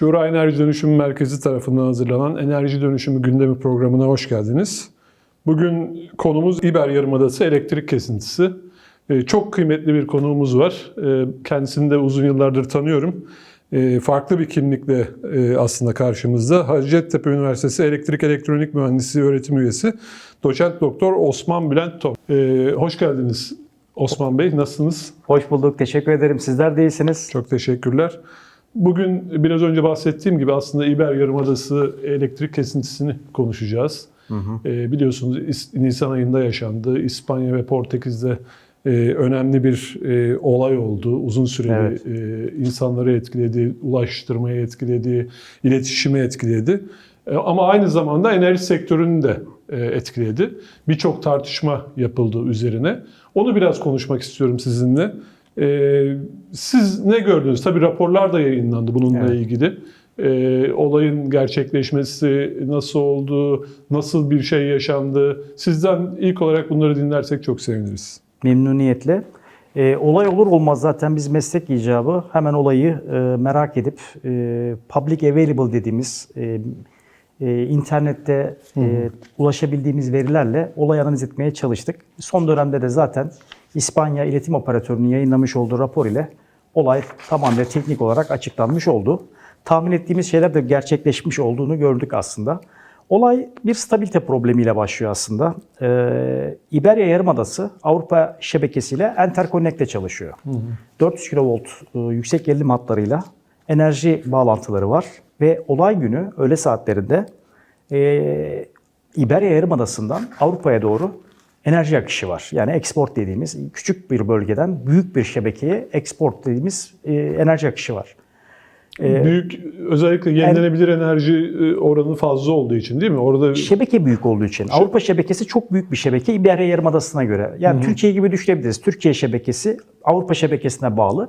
Şura Enerji Dönüşüm Merkezi tarafından hazırlanan Enerji Dönüşümü Gündemi programına hoş geldiniz. Bugün konumuz İber Yarımadası elektrik kesintisi. Ee, Çok kıymetli bir konuğumuz var. Ee, Kendisini de uzun yıllardır tanıyorum. Ee, Farklı bir kimlikle e, aslında karşımızda. Hacettepe Üniversitesi Elektrik Elektronik Mühendisliği öğretim üyesi Doçent Doktor Osman Bülent Top. Ee, Hoş geldiniz Osman Bey. Nasılsınız? Hoş bulduk. Teşekkür ederim. Sizler de iyisiniz. Çok teşekkürler. Bugün biraz önce bahsettiğim gibi aslında İber Yarımadası elektrik kesintisini konuşacağız. Ee, biliyorsunuz İs- Nisan ayında yaşandı. İspanya ve Portekiz'de e, önemli bir e, olay oldu. Uzun süreli Evet. e, insanları etkiledi, ulaştırmayı etkiledi, iletişimi etkiledi. E, ama aynı zamanda enerji sektörünü de e, etkiledi. Birçok tartışma yapıldı üzerine. Onu biraz konuşmak istiyorum sizinle. Ee, siz ne gördünüz? Tabii raporlar da yayınlandı bununla Evet. ilgili. Ee, olayın gerçekleşmesi nasıl oldu, nasıl bir şey yaşandı? Sizden ilk olarak bunları dinlersek çok seviniriz. Memnuniyetle. Ee, olay olur olmaz zaten biz meslek icabı hemen olayı e, merak edip e, public available dediğimiz e, e, internette e, ulaşabildiğimiz verilerle olay analiz etmeye çalıştık. Son dönemde de zaten İspanya İletim Operatörü'nün yayınlamış olduğu rapor ile olay tamamen teknik olarak açıklanmış oldu. Tahmin ettiğimiz şeyler de gerçekleşmiş olduğunu gördük aslında. Olay bir stabilite problemiyle başlıyor aslında. Ee, İberya Yarımadası Avrupa şebekesiyle Interconnect'te çalışıyor. 400 kV e, yüksek gerilim hatlarıyla enerji bağlantıları var ve olay günü öğle saatlerinde e, İberya Yarımadası'ndan Avrupa'ya doğru enerji akışı var. Yani export dediğimiz küçük bir bölgeden büyük bir şebekeye export dediğimiz e, enerji akışı var. Büyük özellikle yenilenebilir enerji e, oranı fazla olduğu için değil mi? Orada Şebeke büyük olduğu için. Avrupa şebekesi çok büyük bir şebeke İberya Yarımadası'na göre. Yani Türkiye gibi düşünebiliriz. Türkiye şebekesi Avrupa şebekesine bağlı.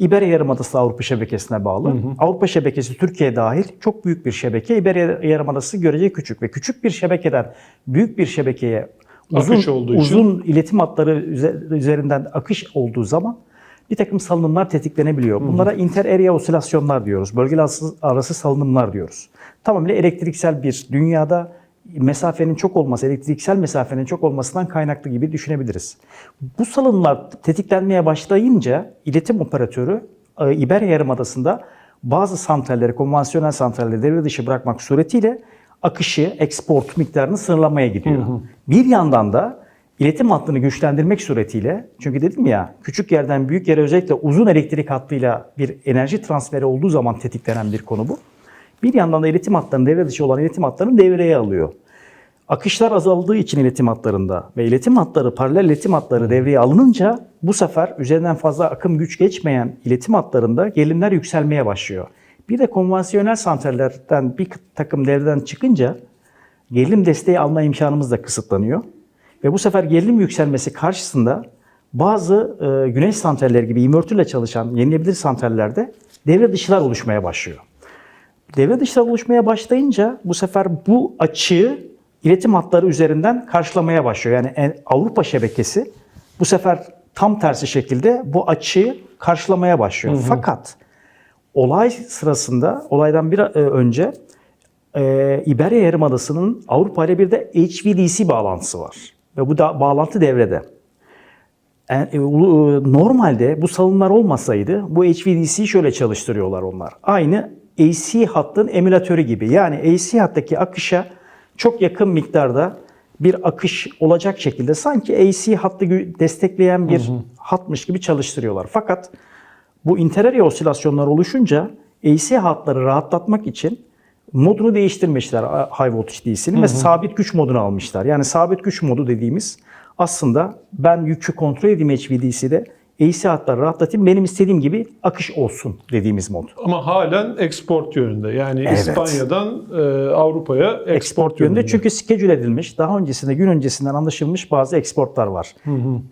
İberya Yarımadası Avrupa şebekesine bağlı. Avrupa şebekesi Türkiye dahil çok büyük bir şebeke. İberya Yarımadası görece küçük ve küçük bir şebekeden büyük bir şebekeye uzun, Akış olduğu için. uzun iletim hatları üze- üzerinden akış olduğu zaman bir takım salınımlar tetiklenebiliyor. Bunlara inter-area osilasyonlar diyoruz. Bölgeler arası- salınımlar diyoruz. Tamamıyla elektriksel bir dünyada mesafenin çok olması, elektriksel mesafenin çok olmasından kaynaklı gibi düşünebiliriz. Bu salınımlar tetiklenmeye başlayınca iletim operatörü e, İberya Yarımadası'nda bazı santralleri, konvansiyonel santralleri devre dışı bırakmak suretiyle akışı, export miktarını sınırlamaya gidiyor. Bir yandan da İletim hattını güçlendirmek suretiyle, çünkü dedim ya küçük yerden büyük yere özellikle uzun elektrik hattıyla bir enerji transferi olduğu zaman tetiklenen bir konu bu. Bir yandan da iletim hatlarının devre dışı olan iletim hatlarını devreye alıyor. Akışlar azaldığı için iletim hatlarında ve iletim hatları, paralel iletim hatları devreye alınınca bu sefer üzerinden fazla akım güç geçmeyen iletim hatlarında gerilimler yükselmeye başlıyor. Bir de konvansiyonel santrallerden bir takım devreden çıkınca gerilim desteği alma imkanımız da kısıtlanıyor. Ve bu sefer gerilim yükselmesi karşısında bazı e, güneş santralleri gibi invertörle çalışan yenilebilir santrallerde devre dışılar oluşmaya başlıyor. Devre dışılar oluşmaya başlayınca bu sefer bu açığı iletim hatları üzerinden karşılamaya başlıyor. Yani Avrupa şebekesi bu sefer tam tersi şekilde bu açığı karşılamaya başlıyor. Fakat olay sırasında, olaydan bir e, önce e, İberya Yarımadası'nın Avrupa ile bir de HVDC bağlantısı var. Ve bu da bağlantı devrede. Yani, e, ulu- e, normalde bu salınımlar olmasaydı bu HVDC'yi şöyle çalıştırıyorlar onlar. Aynı AC hattın emülatörü gibi. Yani AC hattaki akışa çok yakın miktarda bir akış olacak şekilde sanki AC hattı destekleyen bir hatmış gibi çalıştırıyorlar. Fakat bu interarea osilasyonlar oluşunca AC hatları rahatlatmak için modunu değiştirmişler High Voltage DC'nin ve sabit güç modunu almışlar. Yani sabit güç modu dediğimiz aslında ben yükü kontrol edeyim HVDC'de AC hatları rahatlatayım benim istediğim gibi akış olsun dediğimiz mod. ama halen export yönünde. Yani Evet. İspanya'dan e, Avrupa'ya export, Export yönünde çünkü schedule edilmiş, daha öncesinde gün öncesinden anlaşılmış bazı exportlar var.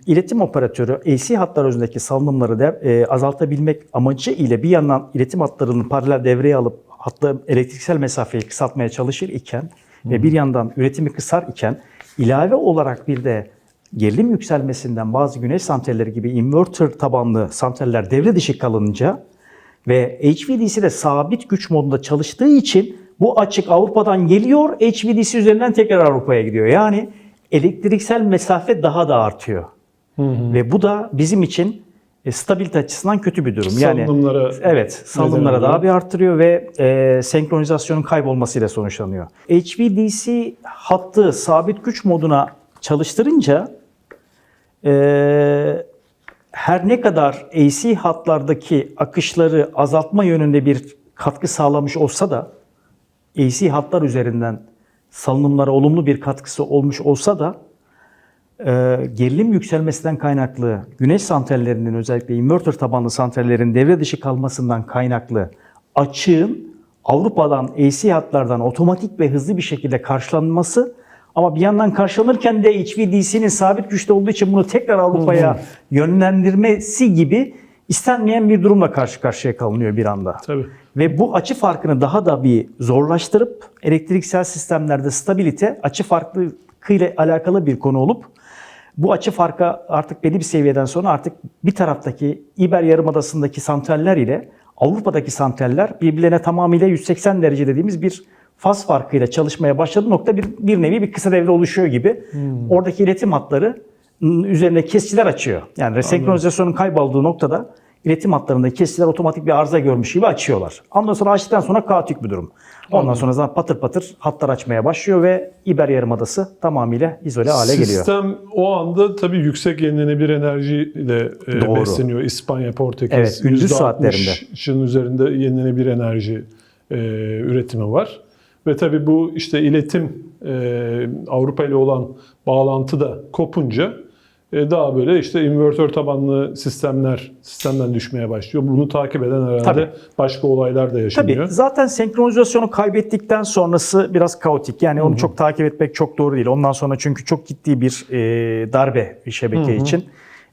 İletim operatörü AC hatlar üzerindeki salınımları da e, azaltabilmek amacı ile bir yandan iletim hatlarının paralel devreye alıp hatta elektriksel mesafeyi kısaltmaya çalışır iken ve bir yandan üretimi kısar iken ilave olarak bir de gerilim yükselmesinden bazı güneş santralleri gibi inverter tabanlı santraller devre dışı kalınca Ve HVDC de sabit güç modunda çalıştığı için bu açık Avrupa'dan geliyor, HVDC üzerinden tekrar Avrupa'ya gidiyor. Yani elektriksel mesafe daha da artıyor. Ve bu da bizim için e, stabilite açısından kötü bir durum. Yani Salınımlara Evet, salınımlara daha bir arttırıyor ve e, senkronizasyonun kaybolmasıyla sonuçlanıyor. HVDC hattı sabit güç moduna çalıştırınca e, her ne kadar AC hatlardaki akışları azaltma yönünde bir katkı sağlamış olsa da AC hatlar üzerinden salınımlara olumlu bir katkısı olmuş olsa da e, gerilim yükselmesinden kaynaklı güneş santrallerinin özellikle inverter tabanlı santrallerin devre dışı kalmasından kaynaklı açığın Avrupa'dan AC hatlardan otomatik ve hızlı bir şekilde karşılanması ama bir yandan karşılanırken de HVDC'nin sabit güçte olduğu için bunu tekrar Avrupa'ya yönlendirmesi gibi istenmeyen bir durumla karşı karşıya kalınıyor bir anda. Tabii. Ve bu açı farkını daha da bir zorlaştırıp elektriksel sistemlerde stabilite açı farklılıkıyla alakalı bir konu olup bu açı farkı artık belli bir seviyeden sonra artık bir taraftaki İber Yarımadası'ndaki santraller ile Avrupa'daki santraller birbirlerine tamamıyla 180 derece dediğimiz bir faz farkıyla çalışmaya başladığı nokta bir, bir nevi bir kısa devre oluşuyor gibi. Oradaki iletim hatları üzerine kesiciler açıyor. Yani resenkronizasyonun kaybolduğu noktada iletim hatlarında kesiciler otomatik bir arıza görmüş gibi açıyorlar. Ondan sonra açtıktan sonra kaotik bir durum. Ondan sonra zaten patır patır hatlar açmaya başlıyor ve İber Yarımadası tamamıyla izole hale geliyor. Sistem o anda tabii yüksek yenilenebilir enerjiyle e, Doğru. besleniyor. İspanya, Portekiz. Evet, gündüz saatlerinde. %60'ın üzerinde yenilenebilir enerji e, üretimi var. Ve tabii bu işte iletim e, Avrupa ile olan bağlantı da kopunca e, daha böyle işte invertör tabanlı sistemler sistemden düşmeye başlıyor. Bunu takip eden herhalde Tabii. başka olaylar da yaşanıyor. Tabii zaten senkronizasyonu kaybettikten sonrası biraz kaotik. Yani onu çok takip etmek çok doğru değil. Ondan sonra çünkü çok ciddi bir e, darbe bir şebeke için.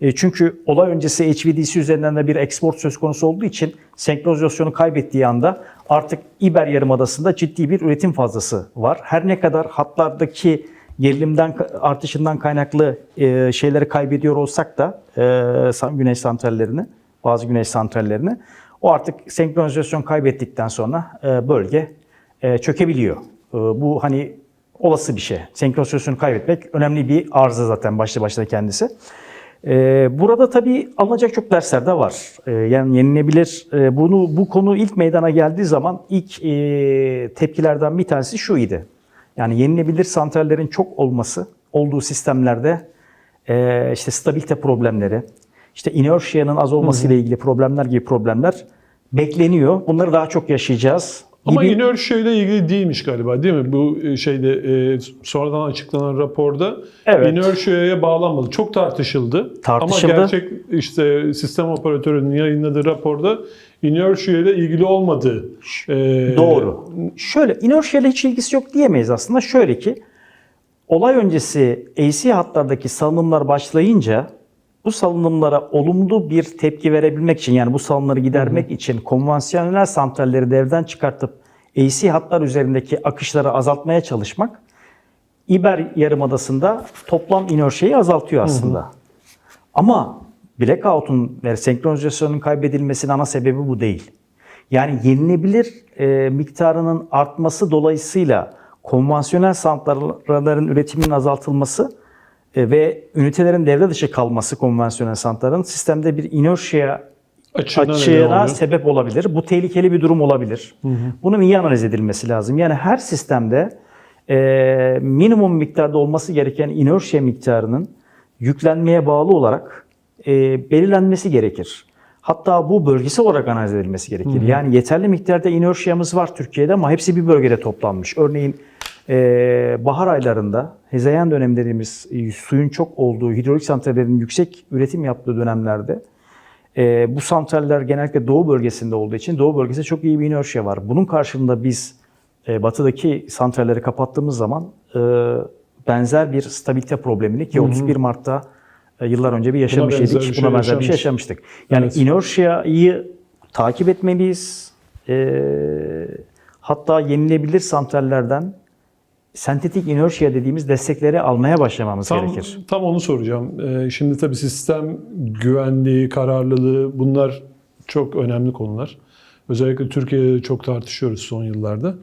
E, çünkü olay öncesi HVDC üzerinden de bir export söz konusu olduğu için senkronizasyonu kaybettiği anda artık İber Yarımadası'nda ciddi bir üretim fazlası var. Her ne kadar hatlardaki gerilimden artışından kaynaklı e, şeyleri kaybediyor olsak da e, güneş santrallerini, bazı güneş santrallerini o artık senkronizasyon kaybettikten sonra bölge çökebiliyor. Bu hani olası bir şey. Senkronizasyonu kaybetmek önemli bir arıza zaten başlı başına kendisi. E, burada tabii alınacak çok dersler de var. E, yani yenilebilir. E, bunu bu konu ilk meydana geldiği zaman ilk e, tepkilerden bir tanesi şu idi. Yani yenilebilir santrallerin çok olması olduğu sistemlerde e, işte stabilite problemleri, işte inertia'nın az olması ile ilgili problemler gibi problemler bekleniyor. Bunları daha çok yaşayacağız. Ama gibi- inertia ile ilgili değilmiş galiba değil mi? Bu e, şeyde e, sonradan açıklanan raporda Evet. inertia'ya bağlanmadı. Çok tartışıldı. Tartışıldı. Ama gerçek işte sistem operatörünün yayınladığı raporda inertia ile ilgili olmadığı. e, Doğru. Şöyle inertia ile hiç ilgisi yok diyemeyiz aslında. Şöyle ki olay öncesi AC hatlardaki salınımlar başlayınca bu salınımlara olumlu bir tepki verebilmek için yani bu salınımları gidermek için konvansiyonel santralleri devden çıkartıp AC hatlar üzerindeki akışları azaltmaya çalışmak İber Yarımadası'nda toplam inertiayı azaltıyor aslında. Ama blackout'un ve senkronizasyonun kaybedilmesinin ana sebebi bu değil. Yani yenilebilir e, miktarının artması dolayısıyla konvansiyonel santrallerin üretiminin azaltılması ve ünitelerin devre dışı kalması konvansiyonel santrallerin sistemde bir inertia açığına neden açığına sebep olabilir. Bu tehlikeli bir durum olabilir. Bunun iyi analiz edilmesi lazım. Yani her sistemde e, minimum miktarda olması gereken inertia miktarının yüklenmeye bağlı olarak e, belirlenmesi gerekir. Hatta bu bölgesel olarak analiz edilmesi gerekir. Yani yeterli miktarda inertia'mız var Türkiye'de ama hepsi bir bölgede toplanmış. Örneğin e, bahar aylarında hezeyan dönemi dediğimiz e, suyun çok olduğu hidrolik santrallerin yüksek üretim yaptığı dönemlerde e, bu santraller genellikle doğu bölgesinde olduğu için doğu bölgesinde çok iyi bir inertia var. Bunun karşılığında biz e, batıdaki santralleri kapattığımız zaman e, benzer bir stabilite problemini ki 31 Mart'ta e, yıllar önce bir yaşamış idik. bir şey Buna benzer bir şey yaşamıştık. Yani Evet. inertia'yı takip etmeliyiz. E, hatta yenilebilir santrallerden sentetik inertia dediğimiz destekleri almaya başlamamız Tam, gerekir. tam onu soracağım. Ee, şimdi tabii sistem güvenliği, kararlılığı bunlar çok önemli konular. Özellikle Türkiye'de de çok tartışıyoruz son yıllarda.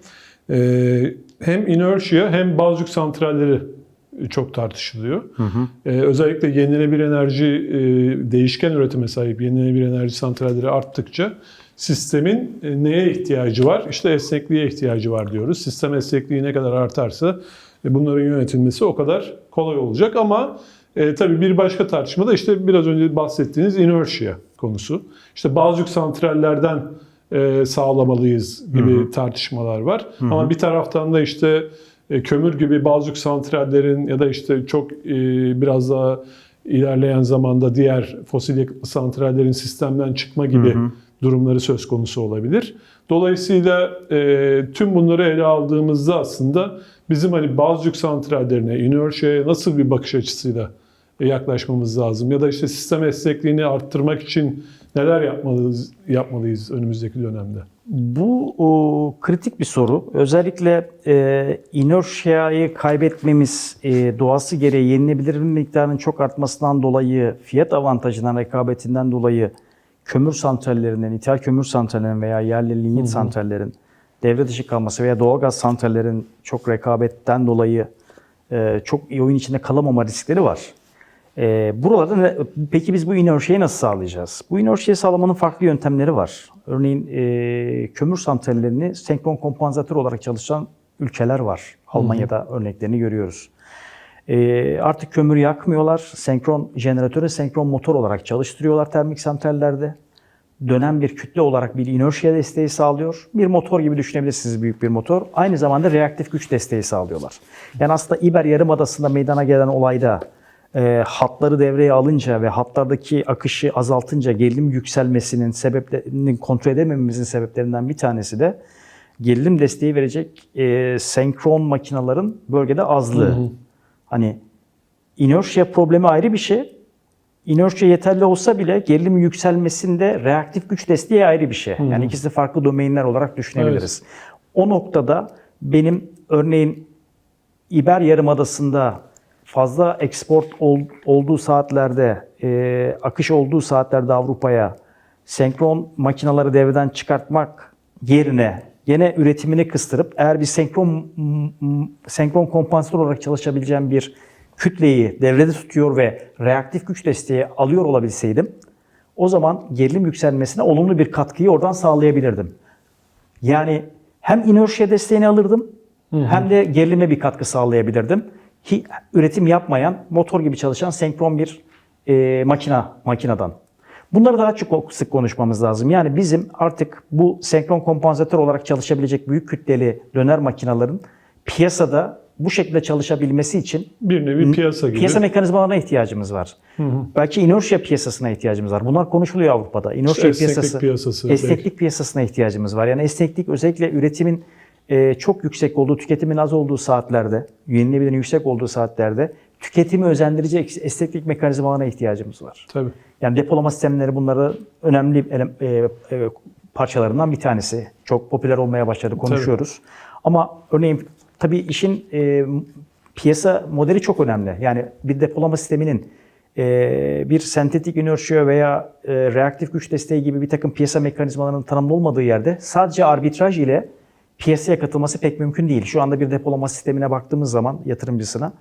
Ee, hem inertia hem bazı santralleri çok tartışılıyor. Ee, özellikle yenilenebilir enerji e, değişken üretime sahip yenilenebilir enerji santralleri arttıkça sistemin e, neye ihtiyacı var? İşte esnekliğe ihtiyacı var diyoruz. Sistem esnekliği ne kadar artarsa e, bunların yönetilmesi o kadar kolay olacak ama e, tabii bir başka tartışma da işte biraz önce bahsettiğiniz inertia konusu. İşte bazı santrallerden e, sağlamalıyız gibi tartışmalar var. Ama bir taraftan da işte e, kömür gibi bazı santrallerin ya da işte çok e, biraz daha ilerleyen zamanda diğer fosil santrallerin sistemden çıkma gibi durumları söz konusu olabilir. Dolayısıyla e, tüm bunları ele aldığımızda aslında bizim hani bazı santrallerine, inertia'ya nasıl bir bakış açısıyla e, yaklaşmamız lazım? Ya da işte sistem esnekliğini arttırmak için neler yapmalıyız, yapmalıyız önümüzdeki dönemde? Bu o, kritik bir soru. Özellikle e, inertia'yı kaybetmemiz e, doğası gereği yenilebilir miktarının çok artmasından dolayı, fiyat avantajından, rekabetinden dolayı kömür santrallerinin, ithal kömür santrallerinin veya yerli linyit santrallerin devre dışı kalması veya doğalgaz santrallerin çok rekabetten dolayı e, çok iyi oyun içinde kalamama riskleri var. E, buralarda ne- peki biz bu inertia'yı nasıl sağlayacağız? Bu inertia'yı sağlamanın farklı yöntemleri var. Örneğin e, kömür santrallerini senkron kompansatör olarak çalışan ülkeler var. Almanya'da örneklerini görüyoruz. E, artık kömür yakmıyorlar. Senkron jeneratöre senkron motor olarak çalıştırıyorlar termik santrallerde. Dönen bir kütle olarak bir inertia desteği sağlıyor. Bir motor gibi düşünebilirsiniz büyük bir motor. Aynı zamanda reaktif güç desteği sağlıyorlar. Yani aslında İber Yarımadası'nda meydana gelen olayda e, hatları devreye alınca ve hatlardaki akışı azaltınca gerilim yükselmesinin sebeplerinin kontrol edemememizin sebeplerinden bir tanesi de gerilim desteği verecek e, senkron makinaların bölgede azlığı. Hani inertia problemi ayrı bir şey. Inertia yeterli olsa bile gerilimin yükselmesinde reaktif güç desteği ayrı bir şey. Yani ikisi farklı domainler olarak düşünebiliriz. O noktada benim örneğin İber Yarımadası'nda fazla export ol- olduğu saatlerde, e, akış olduğu saatlerde Avrupa'ya senkron makinaları devreden çıkartmak yerine gene üretimini kıstırıp eğer bir senkron senkron kompansatör olarak çalışabileceğim bir kütleyi devrede tutuyor ve reaktif güç desteği alıyor olabilseydim o zaman gerilim yükselmesine olumlu bir katkıyı oradan sağlayabilirdim. Yani hem inertia desteğini alırdım hem de gerilime bir katkı sağlayabilirdim. Hi- üretim yapmayan, motor gibi çalışan senkron bir e, makina makineden. Bunları daha çok sık konuşmamız lazım. Yani bizim artık bu senkron kompansatör olarak çalışabilecek büyük kütleli döner makinaların piyasada bu şekilde çalışabilmesi için Bir nevi piyasa gibi. piyasa mekanizmalarına ihtiyacımız var. Belki inertia piyasasına ihtiyacımız var. Bunlar konuşuluyor Avrupa'da. Inertia İşte piyasası, piyasası, esneklik piyasasına ihtiyacımız var. Yani esneklik özellikle üretimin e, çok yüksek olduğu, tüketimin az olduğu saatlerde, yenilenebilirin yüksek olduğu saatlerde tüketimi özendirecek esneklik mekanizmalarına ihtiyacımız var. Tabii. Yani depolama sistemleri bunları önemli e, e, parçalarından bir tanesi. Çok popüler olmaya başladı, konuşuyoruz. Ama örneğin tabii işin e, piyasa modeli çok önemli. Yani bir depolama sisteminin e, bir sentetik inertia veya e, reaktif güç desteği gibi bir takım piyasa mekanizmalarının tanımlı olmadığı yerde sadece arbitraj ile piyasaya katılması pek mümkün değil. Şu anda bir depolama sistemine baktığımız zaman yatırımcısına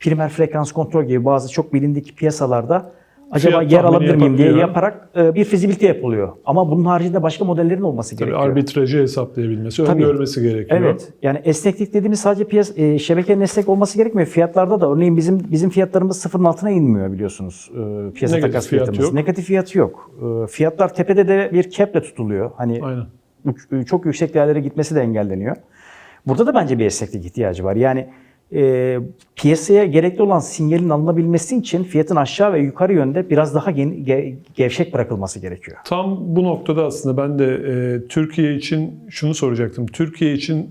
primer frekans kontrol gibi bazı çok bilindik piyasalarda acaba Fiyat yer alabilir miyim diye yaparak e, bir fizibilite yapılıyor. Ama bunun haricinde başka modellerin olması Tabii gerekiyor. arbitrajı hesaplayabilmesi, öngörmesi gerekiyor. Evet. Yani esneklik dediğimiz sadece piyas e, şebekenin esnek olması gerekmiyor. Fiyatlarda da örneğin bizim bizim fiyatlarımız sıfırın altına inmiyor biliyorsunuz. E, piyasa Negatif takas fiyat fiyatımız. yok. Negatif fiyatı yok. E, fiyatlar tepede de bir caple tutuluyor. Hani Aynen. çok yüksek değerlere gitmesi de engelleniyor. Burada da bence bir esneklik ihtiyacı var. Yani e, piyasaya gerekli olan sinyalin alınabilmesi için fiyatın aşağı ve yukarı yönde biraz daha gen- ge- gevşek bırakılması gerekiyor. Tam bu noktada aslında ben de e, Türkiye için şunu soracaktım. Türkiye için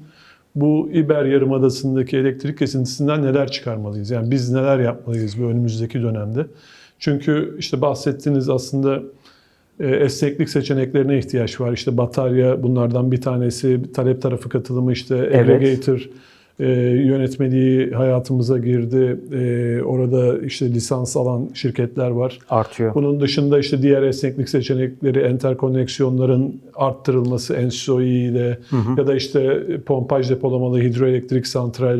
bu İber Yarımadası'ndaki elektrik kesintisinden neler çıkarmalıyız? Yani biz neler yapmalıyız bu önümüzdeki dönemde? Çünkü işte bahsettiğiniz aslında e, esneklik seçeneklerine ihtiyaç var. İşte batarya bunlardan bir tanesi, talep tarafı katılımı, işte Evet. E, yönetmeliği hayatımıza girdi. E, orada işte lisans alan şirketler var. Artıyor. Bunun dışında işte diğer esneklik seçenekleri, enterkoneksiyonların arttırılması NSOE ile ya da işte pompaj depolamalı hidroelektrik santral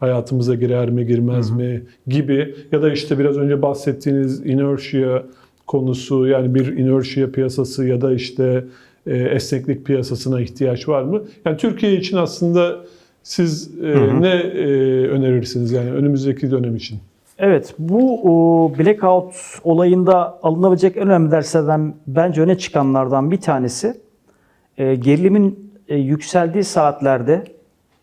hayatımıza girer mi girmez mi gibi ya da işte biraz önce bahsettiğiniz inertia konusu yani bir inertia piyasası ya da işte e, esneklik piyasasına ihtiyaç var mı? Yani Türkiye için aslında siz e, ne e, önerirsiniz yani önümüzdeki dönem için? Evet, bu o, blackout olayında alınabilecek en önemli derslerden bence öne çıkanlardan bir tanesi e, gerilimin e, yükseldiği saatlerde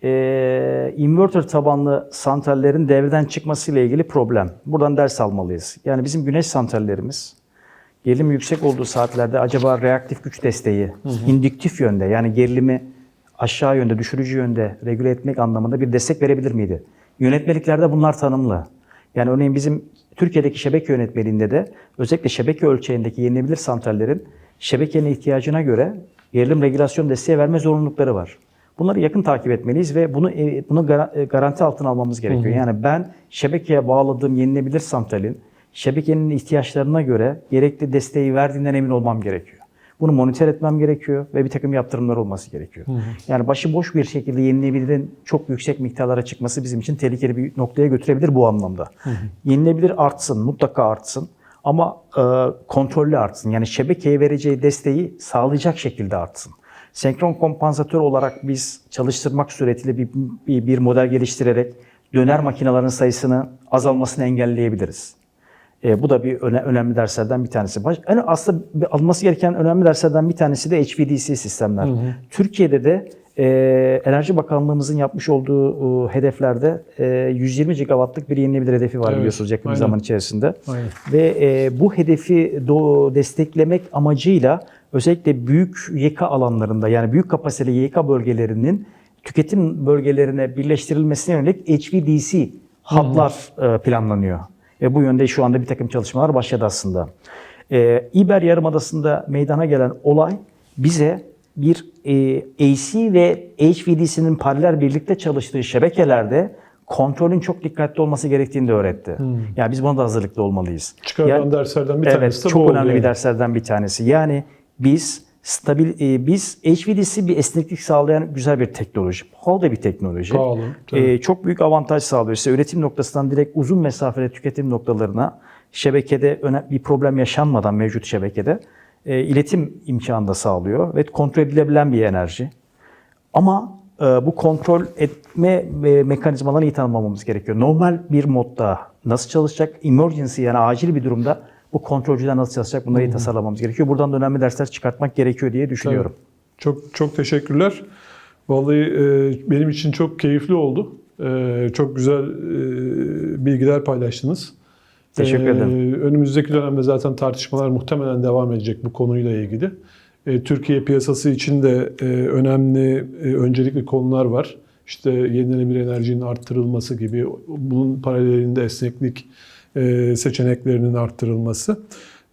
e, inverter tabanlı santrallerin devreden çıkması ile ilgili problem. Buradan ders almalıyız. Yani bizim güneş santrallerimiz gerilim yüksek olduğu saatlerde acaba reaktif güç desteği indüktif yönde yani gerilimi aşağı yönde, düşürücü yönde regüle etmek anlamında bir destek verebilir miydi? Yönetmeliklerde bunlar tanımlı. Yani örneğin bizim Türkiye'deki şebeke yönetmeliğinde de özellikle şebeke ölçeğindeki yenilebilir santrallerin şebekenin ihtiyacına göre gerilim regülasyon desteği verme zorunlulukları var. Bunları yakın takip etmeliyiz ve bunu e, bunu e, garanti altına almamız gerekiyor. Yani ben şebekeye bağladığım yenilebilir santralin şebekenin ihtiyaçlarına göre gerekli desteği verdiğinden emin olmam gerekiyor. Bunu monitör etmem gerekiyor ve bir takım yaptırımlar olması gerekiyor. Yani başıboş bir şekilde yenilebilirin çok yüksek miktarlara çıkması bizim için tehlikeli bir noktaya götürebilir bu anlamda. Yenilebilir artsın, mutlaka artsın ama e, kontrollü artsın. Yani şebekeye vereceği desteği sağlayacak şekilde artsın. Senkron kompansatör olarak biz çalıştırmak suretiyle bir, bir, bir model geliştirerek döner makinelerin sayısını azalmasını engelleyebiliriz. E, bu da bir öne- önemli derslerden bir tanesi. Baş, yani aslında bir alınması gereken önemli derslerden bir tanesi de HVDC sistemler. Türkiye'de de e, Enerji Bakanlığımızın yapmış olduğu e, hedeflerde e, 120 gigawattlık bir yenilebilir hedefi var Evet, biliyorsunuz yakın bir aynen. zaman içerisinde. Aynen. Ve e, bu hedefi do- desteklemek amacıyla özellikle büyük YK alanlarında yani büyük kapasiteli YK bölgelerinin tüketim bölgelerine birleştirilmesine yönelik HVDC hatlar e, planlanıyor. Ve bu yönde şu anda bir takım çalışmalar başladı aslında. E, İber Yarımadası'nda meydana gelen olay bize bir e, AC ve HVDC'nin paralel birlikte çalıştığı şebekelerde kontrolün çok dikkatli olması gerektiğini de öğretti. Yani biz buna da hazırlıklı olmalıyız. Çıkarılan Yani- derslerden bir evet, tanesi de çok bu oldu önemli yani. bir derslerden bir tanesi. Yani biz stabil e, biz HVDC bir esneklik sağlayan güzel bir teknoloji. Pahalı da bir teknoloji. Pahalı, tabii. E, çok büyük avantaj sağlıyor. İşte üretim noktasından direkt uzun mesafeli tüketim noktalarına şebekede öne- bir problem yaşanmadan mevcut şebekede e, iletim imkanı da sağlıyor ve kontrol edilebilen bir enerji. Ama e, bu kontrol etme e, mekanizmalarını iyi tanımlamamız gerekiyor. Normal bir modda nasıl çalışacak? Emergency yani acil bir durumda bu kontrolcüler nasıl çalışacak? Bunları iyi tasarlamamız gerekiyor. Buradan da önemli dersler çıkartmak gerekiyor diye düşünüyorum. Çok çok teşekkürler. Vallahi e, benim için çok keyifli oldu. E, çok güzel e, bilgiler paylaştınız. Teşekkür E, ederim. Önümüzdeki dönemde zaten tartışmalar muhtemelen devam edecek bu konuyla ilgili. E, Türkiye piyasası için de e, önemli, e, öncelikli konular var. İşte yenilenebilir enerjinin arttırılması gibi, bunun paralelinde esneklik seçeneklerinin arttırılması.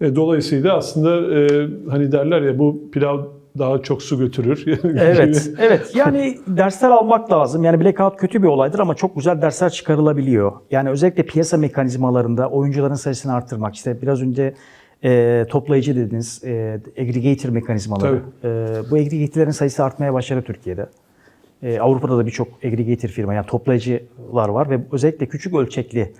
E, Dolayısıyla aslında e, hani derler ya bu pilav daha çok su götürür. Evet, evet. Yani dersler almak lazım. Yani blackout kötü bir olaydır ama çok güzel dersler çıkarılabiliyor. Yani özellikle piyasa mekanizmalarında oyuncuların sayısını arttırmak. İşte biraz önce e, toplayıcı dediniz, e, aggregator mekanizmaları. E, bu aggregator'ların sayısı artmaya başladı Türkiye'de. E, Avrupa'da da birçok aggregator firma, yani toplayıcılar var ve özellikle küçük ölçekli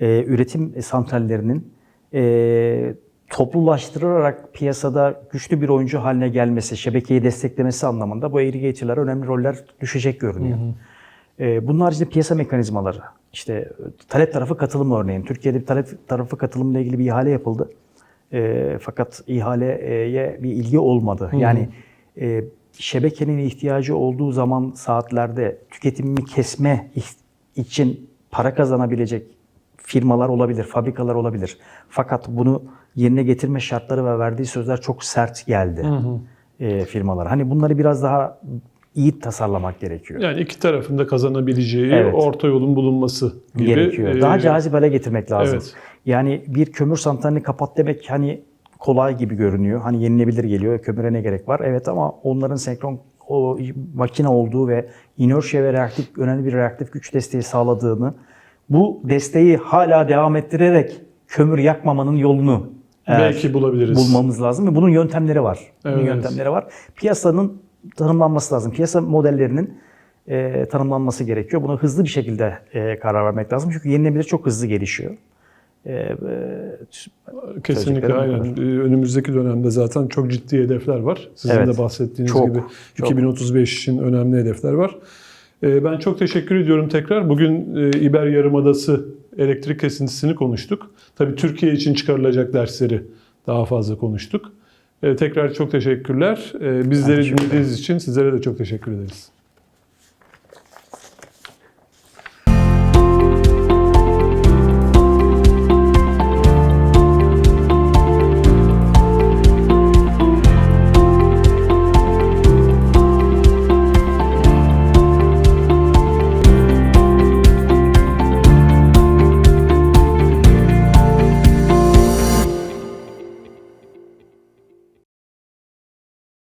e, üretim santrallerinin e, toplulaştırılarak piyasada güçlü bir oyuncu haline gelmesi, şebekeyi desteklemesi anlamında bu aggregator'lara önemli roller düşecek görünüyor. E, bunun haricinde piyasa mekanizmaları, işte e, talep tarafı katılım örneğin. Türkiye'de bir talep tarafı katılımla ilgili bir ihale yapıldı. E, fakat ihaleye bir ilgi olmadı. Yani e, şebekenin ihtiyacı olduğu zaman saatlerde tüketimini kesme için para kazanabilecek firmalar olabilir, fabrikalar olabilir. Fakat bunu yerine getirme şartları ve verdiği sözler çok sert geldi e, firmalar. Hani bunları biraz daha iyi tasarlamak gerekiyor. Yani iki tarafında kazanabileceği Evet. orta yolun bulunması gibi. gerekiyor. Daha e, cazip hale getirmek lazım. evet. Yani bir kömür santralini kapat demek hani kolay gibi görünüyor. Hani yenilebilir geliyor. Kömüre ne gerek var? Evet ama onların senkron o makine olduğu ve inertia ve reaktif önemli bir reaktif güç desteği sağladığını, bu desteği hala devam ettirerek kömür yakmamanın yolunu eğer Belki bulabiliriz. bulmamız lazım ve bunun yöntemleri var. Bunun Evet. yöntemleri var. Piyasanın tanımlanması lazım. Piyasa modellerinin e, tanımlanması gerekiyor. Buna hızlı bir şekilde e, karar vermek lazım. Çünkü yenilenebilir çok hızlı gelişiyor. E, e, Kesinlikle aynen. Ee, Önümüzdeki dönemde zaten çok ciddi hedefler var. Sizin Evet. de bahsettiğiniz Çok, gibi çok. 2035 için önemli hedefler var. Ee, Ben çok teşekkür ediyorum tekrar. Bugün e, İber Yarımadası elektrik kesintisini konuştuk. Tabii Türkiye için çıkarılacak dersleri daha fazla konuştuk. Ee, Tekrar çok teşekkürler. Ee, Bizleri dinlediğiniz için sizlere de çok teşekkür ederiz.